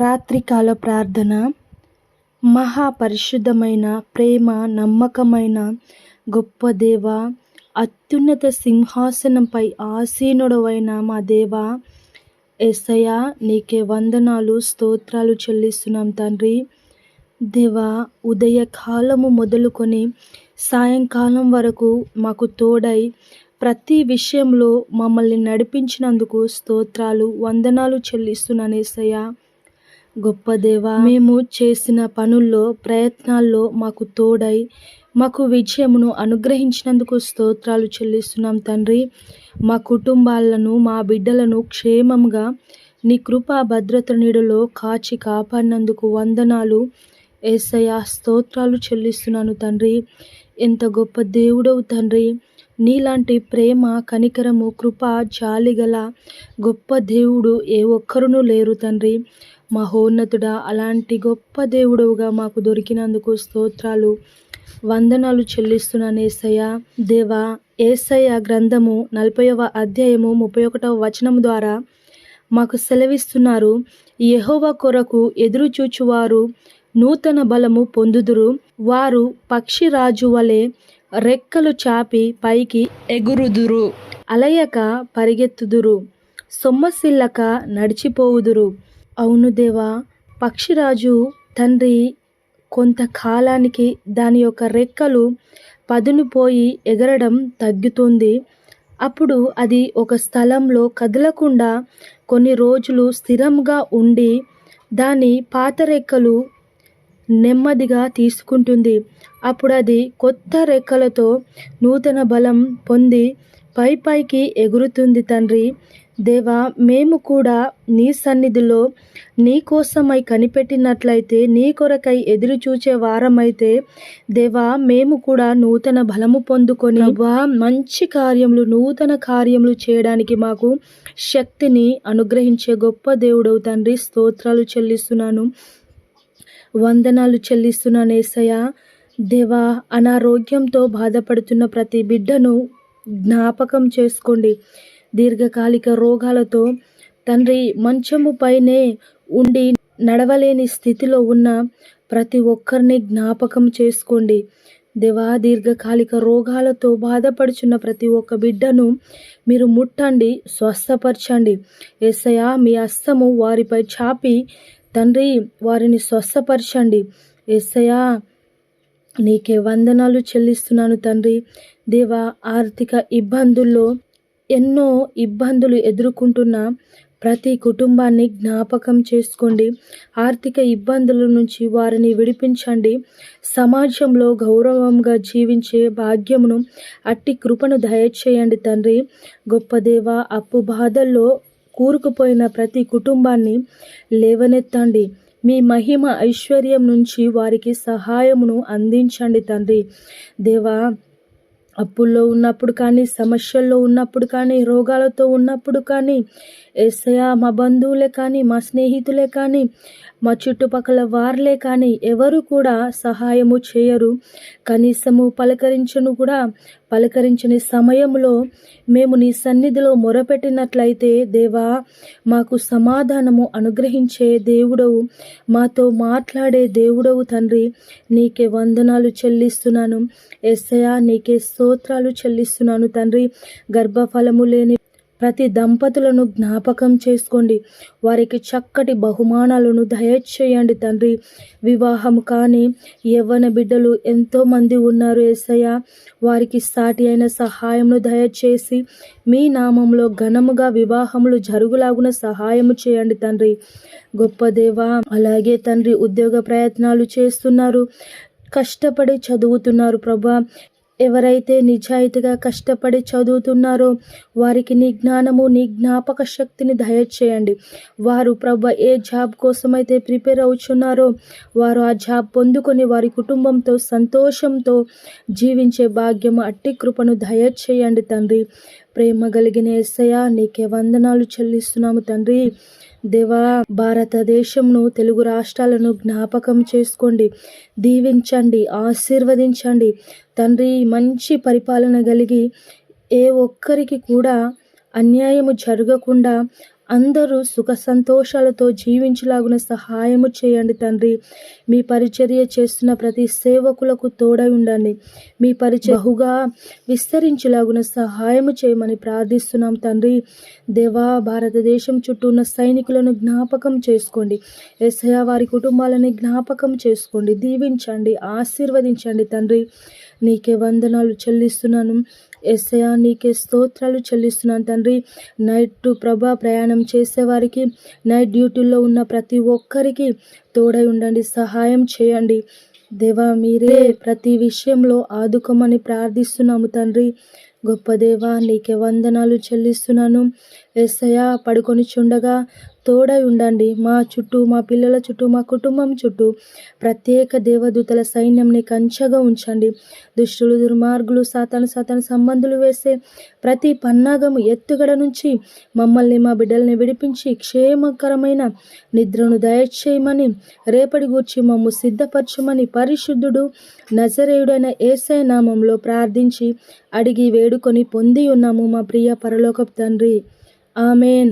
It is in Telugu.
రాత్రికాల ప్రార్థన మహాపరిశుద్ధమైన ప్రేమ నమ్మకమైన గొప్ప దేవ అత్యున్నత సింహాసనంపై ఆసీనుడవైన మా దేవ ఎస్సయ్య నీకే వందనాలు స్తోత్రాలు చెల్లిస్తున్నాం తండ్రి. దేవ ఉదయకాలము మొదలుకొని సాయంకాలం వరకు మాకు తోడై ప్రతి విషయంలో మమ్మల్ని నడిపించినందుకు స్తోత్రాలు వందనాలు చెల్లిస్తున్నాను ఏసయ్య. గొప్ప దేవా మేము చేసిన పనుల్లో ప్రయత్నాల్లో మాకు తోడై మాకు విజయమును అనుగ్రహించినందుకు స్తోత్రాలు చెల్లిస్తున్నాం తండ్రి. మా కుటుంబాలను మా బిడ్డలను క్షేమంగా నీ కృపా భద్రత నీడలో కాచి కాపాడినందుకు వందనాలు. ఏసయ స్తోత్రాలు చెల్లిస్తున్నాను తండ్రి. ఎంత గొప్ప దేవుడవు తండ్రి. నీలాంటి ప్రేమ కనికరము కృప జాలిగల గొప్ప దేవుడు ఏ ఒక్కరునూ లేరు తండ్రి. మహోన్నతుడా అలాంటి గొప్ప దేవుడవుగా మాకు దొరికినందుకు స్తోత్రాలు వందనాలు చెల్లిస్తున్నాను ఏసయ్య. దేవా ఏసయ్య గ్రంథము నలభైవ అధ్యాయము ముప్పై ఒకటవ వచనం ద్వారా మాకు సెలవిస్తున్నారు యహోవ కొరకు ఎదురు చూచువారు నూతన బలము పొందుదురు వారు పక్షిరాజు వలె రెక్కలు చాపి పైకి ఎగురుదురు అలయక పరిగెత్తుదురు సొమ్మసిల్లక నడిచిపోవుదురు. అవును దేవా పక్షిరాజు తండ్రి కొంతకాలానికి దాని యొక్క రెక్కలు పదునుపోయి ఎగరడం తగ్గుతుంది. అప్పుడు అది ఒక స్థలంలో కదలకుండా కొన్ని రోజులు స్థిరంగా ఉండి దాని పాత రెక్కలు నెమ్మదిగా తీసుకుంటుంది. అప్పుడు అది కొత్త రెక్కలతో నూతన బలం పొంది పై పైకి ఎగురుతుంది తండ్రి. దేవా మేము కూడా నీ సన్నిధిలో నీ కోసమై కనిపెట్టినట్లయితే నీ కొరకై ఎదురు చూచే వారమైతే దేవా మేము కూడా నూతన బలము పొందుకొని వా మంచి కార్యములు నూతన కార్యములు చేయడానికి మాకు శక్తిని అనుగ్రహించే గొప్ప దేవుడవు తండ్రి స్తోత్రాలు చెల్లిస్తున్నాను. వందనాలు చెల్లిస్తున్నాను ఏసయ్య. దేవా అనారోగ్యంతో బాధపడుతున్న ప్రతి బిడ్డను జ్ఞాపకం చేసుకోండి. దీర్ఘకాలిక రోగాలతో తండ్రి మంచము పైనే ఉండి నడవలేని స్థితిలో ఉన్న ప్రతి ఒక్కరిని జ్ఞాపకం చేసుకోండి. దేవా దీర్ఘకాలిక రోగాలతో బాధపడుచున్న ప్రతి ఒక్క బిడ్డను మీరు ముట్టండి స్వస్థపరచండి. ఎస్ఐయా మీ అస్తము వారిపై చాపి తండ్రి వారిని స్వస్థపరచండి. ఎస్సయా నీకే వందనాలు చెల్లిస్తున్నాను తండ్రి. దేవా ఆర్థిక ఇబ్బందుల్లో ఎన్నో ఇబ్బందులు ఎదుర్కొంటున్న ప్రతి కుటుంబాన్ని జ్ఞాపకం చేసుకోండి. ఆర్థిక ఇబ్బందుల నుంచి వారిని విడిపించండి. సమాజంలో గౌరవంగా జీవించే భాగ్యమును అట్టి కృపను దయచేయండి తండ్రి. గొప్ప దేవ అప్పు బాధల్లో కూరుకుపోయిన ప్రతి కుటుంబాన్ని లేవనెత్తండి. మీ మహిమ ఐశ్వర్యం నుంచి వారికి సహాయమును అందించండి తండ్రి. దేవా అప్పుల్లో ఉన్నప్పుడు కానీ సమస్యల్లో ఉన్నప్పుడు కానీ రోగాలతో ఉన్నప్పుడు కానీ ఎస్ఐయా మా బంధువులే కానీ మా స్నేహితులే కానీ మా చుట్టుపక్కల వారులే కానీ ఎవరు కూడా సహాయము చేయరు. కనీసము పలకరించను కూడా పలకరించని సమయంలో మేము నీ సన్నిధిలో మొరపెట్టినట్లయితే దేవా మాకు సమాధానము అనుగ్రహించే దేవుడవు మాతో మాట్లాడే దేవుడవు తండ్రి. నీకే వందనాలు చెల్లిస్తున్నాను. ఎస్సయా నీకే స్తోత్రాలు చెల్లిస్తున్నాను తండ్రి. గర్భఫలము లేని ప్రతి దంపతులను జ్ఞాపకం చేసుకోండి. వారికి చక్కటి బహుమానాలను దయచేయండి తండ్రి. వివాహం కానీ యవ్వన బిడ్డలు ఎంతోమంది ఉన్నారు ఏసయ్య. వారికి సాటి అయిన సహాయమును దయచేసి మీ నామంలో ఘనముగా వివాహములు జరుగులాగున సహాయము చేయండి తండ్రి. గొప్ప దేవ అలాగే తండ్రి ఉద్యోగ ప్రయత్నాలు చేస్తున్నారు. కష్టపడి చదువుతున్నారు ప్రభా. ఎవరైతే నిజాయితీగా కష్టపడి చదువుతున్నారో వారికి నీ జ్ఞానము నీ జ్ఞాపక శక్తిని దయచేయండి. వారు ప్రభ ఏ జాబ్ కోసమైతే ప్రిపేర్ అవుచున్నారో వారు ఆ జాబ్ పొందుకొని వారి కుటుంబంతో సంతోషంతో జీవించే భాగ్యము అట్టి కృపను దయచేయండి తండ్రి. ప్రేమ కలిగిన ఎస్సయ నీకే వందనాలు చెల్లిస్తున్నాము తండ్రి. దేవా భారతదేశంను తెలుగు రాష్ట్రాలను జ్ఞాపకం చేసుకోండి దీవించండి ఆశీర్వదించండి. తండ్రి మంచి పరిపాలన కలిగి ఏ ఒక్కరికి కూడా అన్యాయము జరగకుండా అందరూ సుఖ సంతోషాలతో జీవించలాగున సహాయము చేయండి తండ్రి. మీ పరిచర్య చేస్తున్న ప్రతి సేవకులకు తోడై ఉండండి. మీ పరిచయహుగా విస్తరించలాగున సహాయము చేయమని ప్రార్థిస్తున్నాం తండ్రి. దేవా భారతదేశం చుట్టూ ఉన్న సైనికులను జ్ఞాపకం చేసుకోండి. ఎస్ఐ వారి కుటుంబాలని జ్ఞాపకం చేసుకోండి. దీవించండి ఆశీర్వదించండి తండ్రి. నీకే వందనాలు చెల్లిస్తున్నాను. ఎస్ఐయా నీకే స్తోత్రాలు చెల్లిస్తున్నాను తండ్రి. నైట్ ప్రభా ప్రయాణం చేసేవారికి నైట్ డ్యూటీలో ఉన్న ప్రతి ఒక్కరికి తోడై ఉండండి సహాయం చేయండి. దేవా మీరే ప్రతి విషయంలో ఆదుకోమని ప్రార్థిస్తున్నాము తండ్రి. గొప్ప దేవా నీకే వందనాలు చెల్లిస్తున్నాను. ఎస్ఐయా పడుకొని చుండగా తోడై ఉండండి. మా చుట్టూ మా పిల్లల చుట్టూ మా కుటుంబం చుట్టూ ప్రత్యేక దేవదూతల సైన్యంని కంచగా ఉంచండి. దుష్టులు దుర్మార్గులు సాతాను సాతాను సంబంధులు వేసే ప్రతి పన్నాగము ఎత్తుగడ నుంచి మమ్మల్ని మా బిడ్డల్ని విడిపించి క్షేమకరమైన నిద్రను దయచేయమని రేపటి గూర్చి మమ్ము సిద్ధపరచమని పరిశుద్ధుడు నజరేయుడైన ఏసై నామంలో ప్రార్థించి అడిగి వేడుకొని పొంది ఉన్నాము మా ప్రియ పరలోకపు తండ్రి. ఆమెన్.